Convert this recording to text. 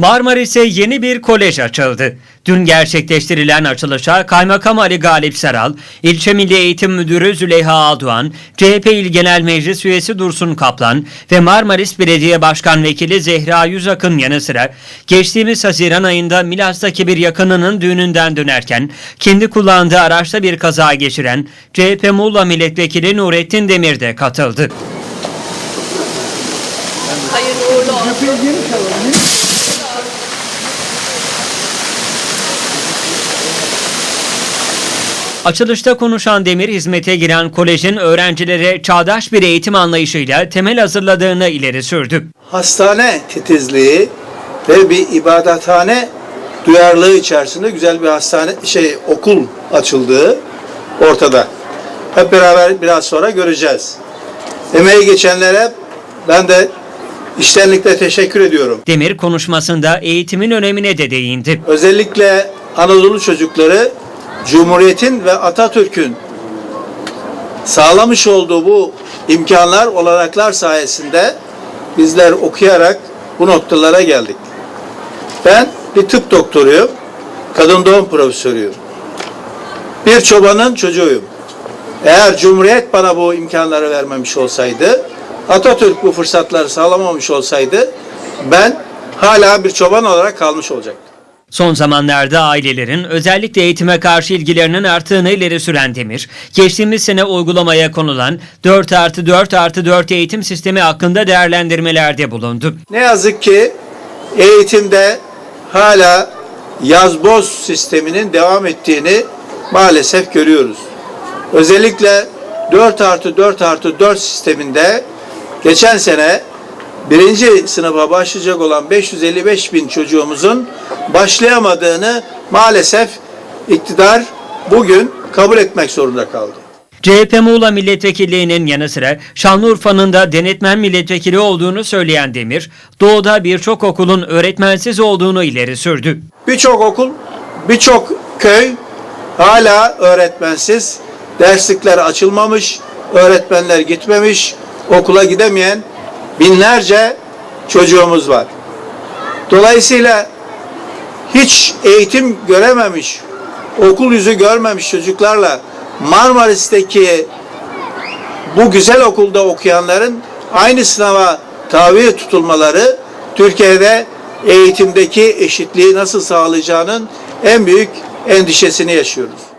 Marmaris'e yeni bir kolej açıldı. Dün gerçekleştirilen açılışa Kaymakam Ali Galip Seral, İlçe Milli Eğitim Müdürü Züleyha Aldoğan, CHP İl Genel Meclis Üyesi Dursun Kaplan ve Marmaris Belediye Başkan Vekili Zehra Yüzak'ın yanı sıra geçtiğimiz Haziran ayında Milas'taki bir yakınının düğününden dönerken kendi kullandığı araçta bir kaza geçiren CHP Muğla Milletvekili Nurettin Demir de katıldı. Hayırlı uğurlu olsun. Açılışta konuşan Demir, hizmete giren kolejin öğrencilere çağdaş bir eğitim anlayışıyla temel hazırladığını ileri sürdü. hastane titizliği ve bir ibadethane duyarlılığı içerisinde güzel bir hastane şey okul açıldığı ortada. Hep beraber biraz sonra göreceğiz. Emeği geçenlere ben de iştenlikle teşekkür ediyorum. Demir konuşmasında eğitimin önemine de değindi. Özellikle Anadolu çocukları Cumhuriyet'in ve Atatürk'ün sağlamış olduğu bu imkanlar, olanaklar sayesinde bizler okuyarak bu noktalara geldik. Ben bir tıp doktoruyum, kadın doğum profesörüyüm. Bir çobanın çocuğuyum. Eğer Cumhuriyet bana bu imkanları vermemiş olsaydı, Atatürk bu fırsatları sağlamamış olsaydı, ben hala bir çoban olarak kalmış olacaktım. Son zamanlarda ailelerin özellikle eğitime karşı ilgilerinin arttığını ileri süren Demir, geçtiğimiz sene uygulamaya konulan 4 artı 4 artı 4 eğitim sistemi hakkında değerlendirmelerde bulundu. Ne yazık ki eğitimde hala yazboz sisteminin devam ettiğini maalesef görüyoruz. Özellikle 4 artı 4 artı 4 sisteminde geçen sene birinci sınıfa başlayacak olan 555 bin çocuğumuzun başlayamadığını maalesef iktidar bugün kabul etmek zorunda kaldı. CHP Muğla milletvekilliğinin yanı sıra Şanlıurfa'nın da denetmen milletvekili olduğunu söyleyen Demir, doğuda birçok okulun öğretmensiz olduğunu ileri sürdü. Birçok okul, birçok köy hala öğretmensiz. Derslikler açılmamış, öğretmenler gitmemiş, okula gidemeyen binlerce çocuğumuz var. Dolayısıyla hiç eğitim görememiş, okul yüzü görmemiş çocuklarla Marmaris'teki bu güzel okulda okuyanların aynı sınava tabi tutulmaları Türkiye'de eğitimdeki eşitliği nasıl sağlayacağının en büyük endişesini yaşıyoruz.